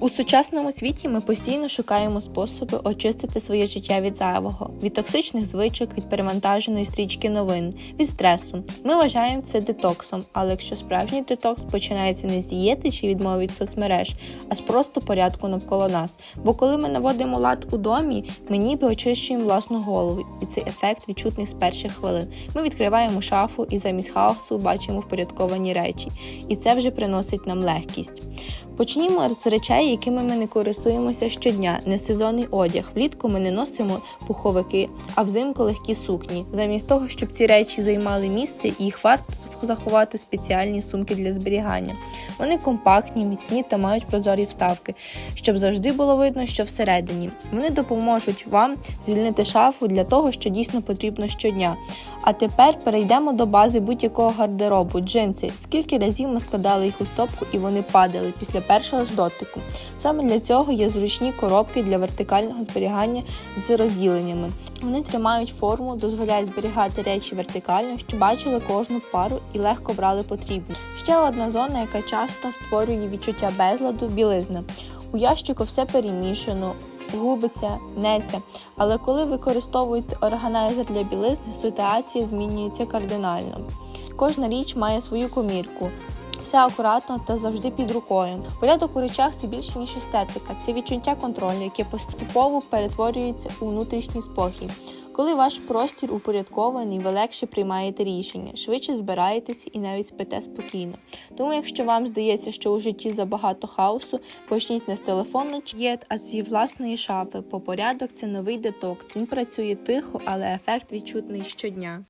У сучасному світі ми постійно шукаємо способи очистити своє життя від зайвого, від токсичних звичок, від перевантаженої стрічки новин, від стресу. Ми вважаємо це детоксом, але якщо справжній детокс починається не з дієти чи відмови від соцмереж, а з просто порядку навколо нас. Бо коли ми наводимо лад у домі, ми ніби очищуємо власну голову, і цей ефект відчутний з перших хвилин. Ми відкриваємо шафу і замість хаосу бачимо впорядковані речі, і це вже приносить нам легкість. Почнімо з речей, якими ми не користуємося щодня, не сезонний одяг. Влітку ми не носимо пуховики, а взимку легкі сукні. Замість того, щоб ці речі займали місце, їх варто заховати в спеціальні сумки для зберігання. Вони компактні, міцні та мають прозорі вставки, щоб завжди було видно, що всередині. Вони допоможуть вам звільнити шафу для того, що дійсно потрібно щодня. А тепер перейдемо до бази будь-якого гардеробу. Джинси. Скільки разів ми складали їх у стопку і вони падали після першого ж дотику. Саме для цього є зручні коробки для вертикального зберігання з розділеннями. Вони тримають форму, дозволяють зберігати речі вертикально, щоб бачили кожну пару і легко брали потрібне. Ще одна зона, яка часто створює відчуття безладу білизна. У ящику все перемішано, губиться, неться. Але коли використовуєте органайзер для білизни, ситуація змінюється кардинально. Кожна річ має свою комірку. Все акуратно та завжди під рукою. Порядок у речах це більше ніж естетика, це відчуття контролю, яке поступово перетворюється у внутрішній спокій. Коли ваш простір упорядкований, ви легше приймаєте рішення, швидше збираєтеся і навіть спите спокійно. Тому, якщо вам здається, що у житті забагато хаосу, почніть не з телефону чи а з власної шафи. Бо порядок це новий детокс. Він працює тихо, але ефект відчутний щодня.